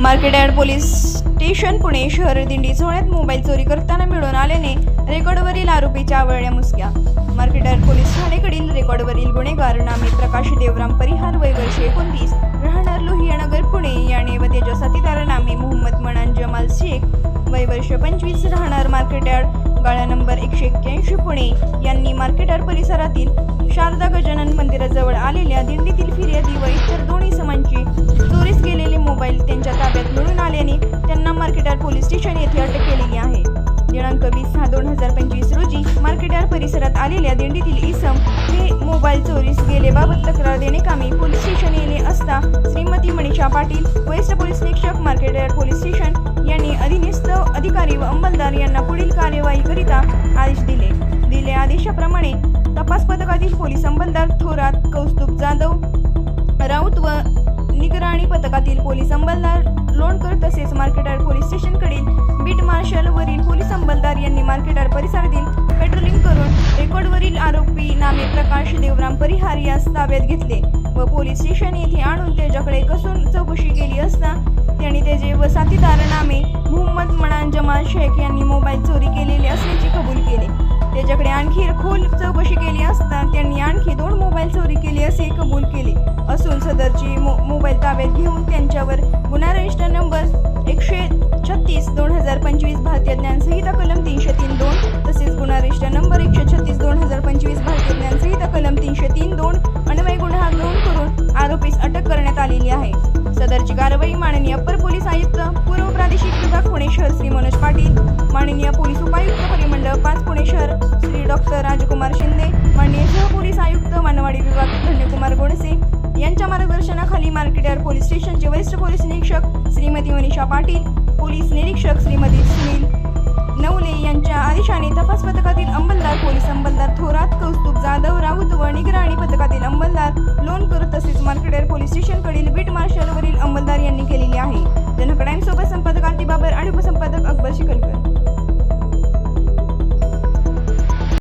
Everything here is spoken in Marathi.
Market yard police station Pune शहर दिंडी सोहळ्यात मोबाईल चोरी करताना मिळून आल्याने रेकॉर्डवरील आरोपीच्या आवळल्या मुसक्या. मार्केट यार्ड पोलीस ठाणेकडील रेकॉर्डवरील गुन्हेगार नामे प्रकाश देवराम परिहार वय वर्ष एकोणतीस राहणार लोहियानगर पुणे याने व त्याच्या साथीदार नामे मोहम्मद मनान जमाल शेख वय वर्ष पंचवीस राहणार मार्केट यार्ड गाळा नंबर एकशे एक्क्याऐंशी पुणे. यांनी मार्केट यार्ड परिसरातील शारदा गजानन मंदिरात आलेल्या दिंडीतील इसम हे मोबाईल चोरीस गेल्याबाबत तक्रार देणे कामी पोलीस स्टेशन येणे असता श्रीमती मनीषा पाटील वरिष्ठ पोलीस निरीक्षक मार्केट पोलीस स्टेशन यांनी अधिनिस्त अधिकारी व अंमलदार यांना पुढील कार्यवाहीकरिता आदेश दिले. दिले आदेशाप्रमाणे तपास पथकातील पोलीस अंमलदार थोरात कौस्तुभ जाधव राऊत व निगराणी पथकातील पोलीस अंमलदार लोणकर तसेच मार्केट प्रकाश परिहार यास ताब्यात घेतले व पोलीस स्टेशन येथे आणून त्याच्याकडे कसून चौकशी केली असता त्यांनी त्याचे व साथीदार नामे मोहम्मद मनान जमाल शेख यांनी मोबाईल चोरी केलेले असल्याचे कबूल केले. त्याच्याकडे आणखी खोल चौकशी केली असता त्यांनी आणखी दोन मोबाईल चोरी केली असे कबूल केले. असून सदरची मो मोबाईल ताब्यात घेऊन त्यांच्यावर याची कारवाई माननीय अप्पर पोलीस आयुक्त पूर्व प्रादेशिक विभाग पुणे शहर श्री मनोज पाटील माननीय पोलीस उपायुक्त परिमंडळ पाच पुणे शहर श्री डॉक्टर राजकुमार शिंदे माननीय सहपोलीस आयुक्त मानवाडी विभाग धन्यकुमार गोडसे यांच्या मार्गदर्शनाखाली मार्केटयार्ड पोलीस स्टेशनचे वरिष्ठ पोलीस निरीक्षक श्रीमती मनीषा पाटील पोलीस निरीक्षक श्रीमती सुनील नवले यांच्या आदेशाने तपास पथकातील अंमलदार पोलीस अंमलदार थोरात कौस्तुभ जाधव राऊत व निगराणी पथकातील अंमलदार लोणकर तसेच मार्केटयार्ड पोलीस स्टेशनकडील बीट मार्शल यांनी केलेली आहे. जनक्राईम सोबत संपादक बाबर आणि उपसंपादक